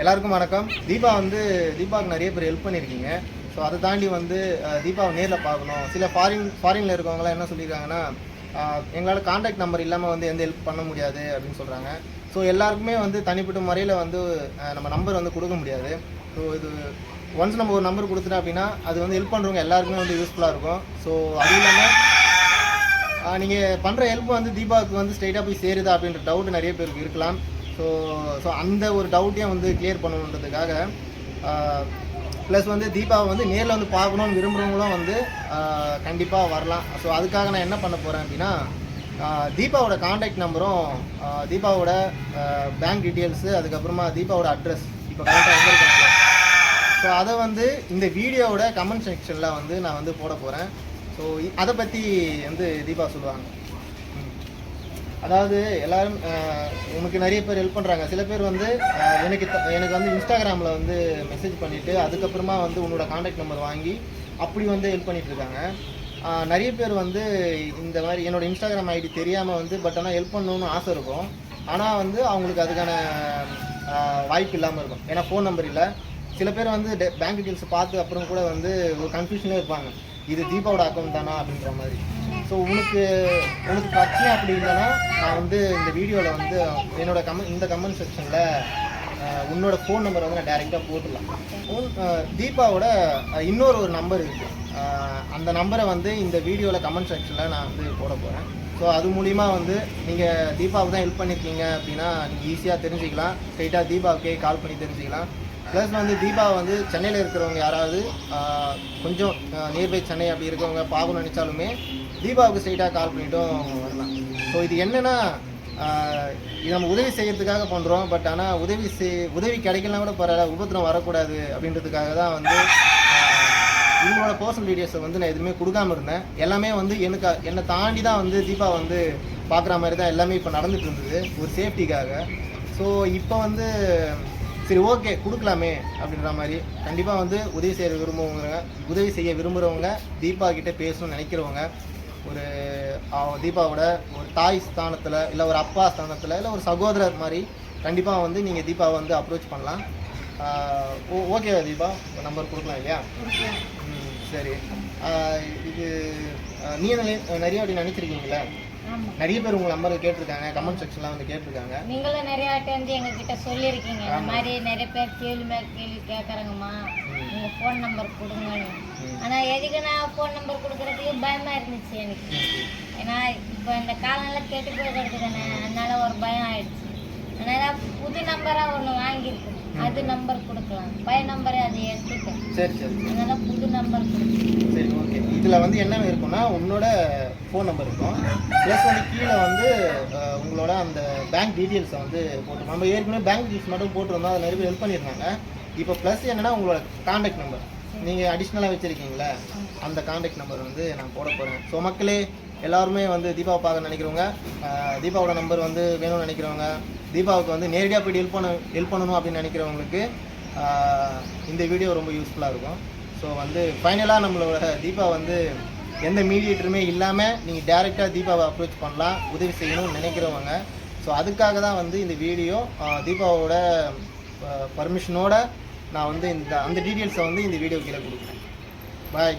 எல்லாருக்கும் வணக்கம். தீபா வந்து தீபாவுக்கு நிறைய பேர் ஹெல்ப் பண்ணியிருக்கீங்க. ஸோ அதை தாண்டி வந்து தீபாவை நேரில் பார்க்கணும். சில ஃபாரின் ஃபாரினில் இருக்கவங்களாம் என்ன சொல்லியிருக்காங்கன்னா எங்களால் காண்டாக்ட் நம்பர் இல்லாமல் வந்து எந்த ஹெல்ப் பண்ண முடியாது அப்படின்னு சொல்கிறாங்க ஸோ எல்லாருக்குமே வந்து தனிப்பட்ட முறையில் வந்து நம்ம நம்பர் வந்து கொடுக்க முடியாது. ஸோ இது ஒன்ஸ் நம்ம ஒரு நம்பர் கொடுத்துட்டோம் அப்படின்னா அது வந்து ஹெல்ப் பண்ணுறவங்க எல்லாருக்குமே வந்து யூஸ்ஃபுல்லாக இருக்கும். ஸோ அதுவும் இல்லாமல் நீங்கள் பண்ணுற ஹெல்ப் வந்து தீபாவுக்கு வந்து ஸ்ட்ரெயிட்டாக போய் சேருதா அப்படின்ற டவுட் நிறைய பேருக்கு இருக்கலாம். ஸோ ஸோ அந்த ஒரு டவுட்டையும் வந்து கிளியர் பண்ணணுன்றதுக்காக ப்ளஸ் வந்து தீபாவை வந்து நேரில் வந்து பார்க்கணும்னு விரும்புகிறவங்களும் வந்து கண்டிப்பாக வரலாம். ஸோ அதுக்காக நான் என்ன பண்ண போகிறேன் அப்படின்னா தீபாவோட காண்டாக்ட் நம்பரும் தீபாவோட பேங்க் டீட்டெயில்ஸு அதுக்கப்புறமா தீபாவோட அட்ரஸ் இப்போ கரெக்டாக எங்கே இருக்காங்க ஸோ அதை வந்து இந்த வீடியோவோட கமெண்ட் செக்ஷனில் வந்து நான் வந்து போட போகிறேன் ஸோ அதை பற்றி வந்து தீபா சொல்லுவாங்க. அதாவது எல்லோரும் உனக்கு நிறைய பேர் ஹெல்ப் பண்ணுறாங்க சில பேர் வந்து எனக்கு த- எனக்கு வந்து இன்ஸ்டாகிராமில் வந்து மெசேஜ் பண்ணிவிட்டு அதுக்கப்புறமா வந்து உன்னோட காண்டாக்ட் நம்பர் வாங்கி அப்படி வந்து ஹெல்ப் பண்ணிகிட்ருக்காங்க இருக்காங்க. நிறைய பேர் வந்து இந்த மாதிரி என்னோட இன்ஸ்டாகிராம் ஐடி தெரியாமல் வந்து பட் ஆனால் ஹெல்ப் பண்ணணும்னு ஆசை இருக்கும். ஆனால் வந்து அவங்களுக்கு அதுக்கான வாய்ப்பு இல்லாமல் இருக்கும். ஏன்னா ஃபோன் நம்பர் இல்லை. சில பேர் வந்து பேங்க் டீட்டெயில்ஸ் பார்த்து அப்புறம் கூட வந்து ஒரு கன்ஃபியூஷனே இருப்பாங்க. இது தீபாவோட அக்கௌண்ட் தானா அப்படின்ற மாதிரி. ஸோ உனக்கு உனக்கு பிரச்சனை அப்படி இல்லைன்னா நான் வந்து இந்த வீடியோவில் வந்து என்னோட கமெண்ட் இந்த கமெண்ட் செக்ஷனில் உன்னோட ஃபோன் நம்பர் வந்து நான் டேரெக்டாக போட்டுடலாம். தீபாவோட இன்னொரு ஒரு நம்பர் இருக்குது அந்த நம்பரை வந்து இந்த வீடியோவில் கமெண்ட் செக்ஷனில் நான் வந்து போட போகிறேன் ஸோ அது மூலிமா வந்து நீங்கள் தீபாவுக்கு தான் ஹெல்ப் பண்ணியிருக்கீங்க அப்படின்னா நீங்கள் ஈஸியாக தெரிஞ்சுக்கலாம். ஸ்ட்ரைட்டாக தீபாவுக்கே கால் பண்ணி தெரிஞ்சுக்கலாம். ப்ளஸ் வந்து தீபா வந்து சென்னையில் இருக்கிறவங்க யாராவது கொஞ்சம் நியர்பை சென்னை அப்படி இருக்கவங்க பார்க்கணும்னு நினச்சாலுமே தீபாவுக்கு ஸ்ட்ரைட்டாக கால் பண்ணிட்டும் வரலாம். ஸோ இது என்னென்னா இது நம்ம உதவி செய்யறதுக்காக பண்ணுறோம் பட் ஆனால் உதவி செய் உதவி கிடைக்கலாம் கூட பரவாயில்ல உபத்திரம் வரக்கூடாது அப்படின்றதுக்காக தான் வந்து இவங்களோட பர்சனல் டீடைல்ஸை வந்து நான் எதுவுமே கொடுக்காம இருந்தேன். எல்லாமே வந்து எனக்கு என்னை தாண்டி தான் வந்து தீபா வந்து பார்க்குற மாதிரி தான் எல்லாமே இப்போ நடந்துட்டு இருந்தது ஒரு சேஃப்டிக்காக ஸோ இப்போ வந்து சரி ஓகே கொடுக்கலாமே அப்படின்ற மாதிரி. கண்டிப்பாக வந்து உதவி செய்ய விரும்புவங்க உதவி செய்ய விரும்புகிறவங்க தீபா கிட்ட பேசணும்னு நினைக்கிறவங்க ஒரு தீபாவோட ஒரு தாய் ஸ்தானத்தில் இல்லை ஒரு அப்பா ஸ்தானத்தில் இல்லை ஒரு சகோதரர் மாதிரி கண்டிப்பாக வந்து நீங்கள் தீபாவை வந்து அப்ரோச் பண்ணலாம். ஆஹ் ஓ ஓகேவா தீபா? நம்பர் கொடுக்கலாம் இல்லையா? ம், சரி. இது ஆஹ் நீ நிறைய அப்படி நினச்சிருக்கீங்களா நிறைய பேர் உங்கள் நம்பரை கேட்டிருக்காங்க கமெண்ட் செக்ஷன்லாம் வந்து கேட்டிருக்காங்க. நீங்களும் நிறைய வாட்டி வந்து எங்க கிட்ட சொல்லியிருக்கீங்க. இந்த மாதிரி நிறைய பேர் கேள்வி மேல கேள்வி கேட்குறாங்கம்மா நீங்க ஃபோன் நம்பர் கொடுங்கன்னு. ஆனா எதுக்கு நான் ஃபோன் நம்பர் கொடுக்கறதுக்கு பயமா இருந்துச்சு எனக்கு. ஏன்னா இப்போ இந்த காலம்லாம் கெட்டு போயிடுறது தானே. அதனால ஒரு பயம் ஆயிடுச்சு. புது நம்பரா ஒன்று வாங்கியிருக்கு அது நம்பர் கொடுக்கலாம். பழைய நம்பரை அதை எடுத்துட்டேன் சரி சரி. அதனால புது நம்பர் கொடுக்கலாம். சரி ஓகே இதில் வந்து என்ன இருக்கும்னா உன்னோட ஃபோன் நம்பர் இருக்கும். ப்ளஸ் வந்து கீழே வந்து உங்களோட அந்த பேங்க் டீட்டெயில்ஸை வந்து போட்டு நம்ம ஏற்கனவே பேங்க் டீட்டெயில்ஸ் மட்டும் போட்டிருந்தோம். அதை நிறைய ஹெல்ப் பண்ணியிருந்தாங்க இப்போ ப்ளஸ் என்னன்னா உங்களோட காண்டாக்ட் நம்பர் நீங்கள் அடிஷ்னலாக வச்சுருக்கீங்களே அந்த காண்டாக்ட் நம்பர் வந்து நான் போட போகிறேன் ஸோ மக்களே எல்லாருமே வந்து தீபாவை பார்க்க நினைக்கிறவங்க தீபாவோட நம்பர் வந்து வேணும்னு நினைக்கிறவங்க தீபாவுக்கு வந்து நேரடியாக போய்ட்டு ஹெல்ப் பண்ண ஹெல்ப் பண்ணணும் அப்படின்னு நினைக்கிறவங்களுக்கு இந்த வீடியோ ரொம்ப யூஸ்ஃபுல்லாக இருக்கும். ஸோ வந்து ஃபைனலாக நம்மளோட தீபா வந்து எந்த மீடியேட்டருமே இல்லாமல் நீங்கள் டேரெக்டாக தீபாவை அப்ரோச் பண்ணலாம் உதவி செய்யணும்னு நினைக்கிறவங்க. ஸோ அதுக்காக தான் வந்து இந்த வீடியோ தீபாவோட பர்மிஷனோட நான் வந்து இந்த அந்த டீட்டெயில்ஸை வந்து இந்த வீடியோ கீழே கொடுக்குறேன். பாய்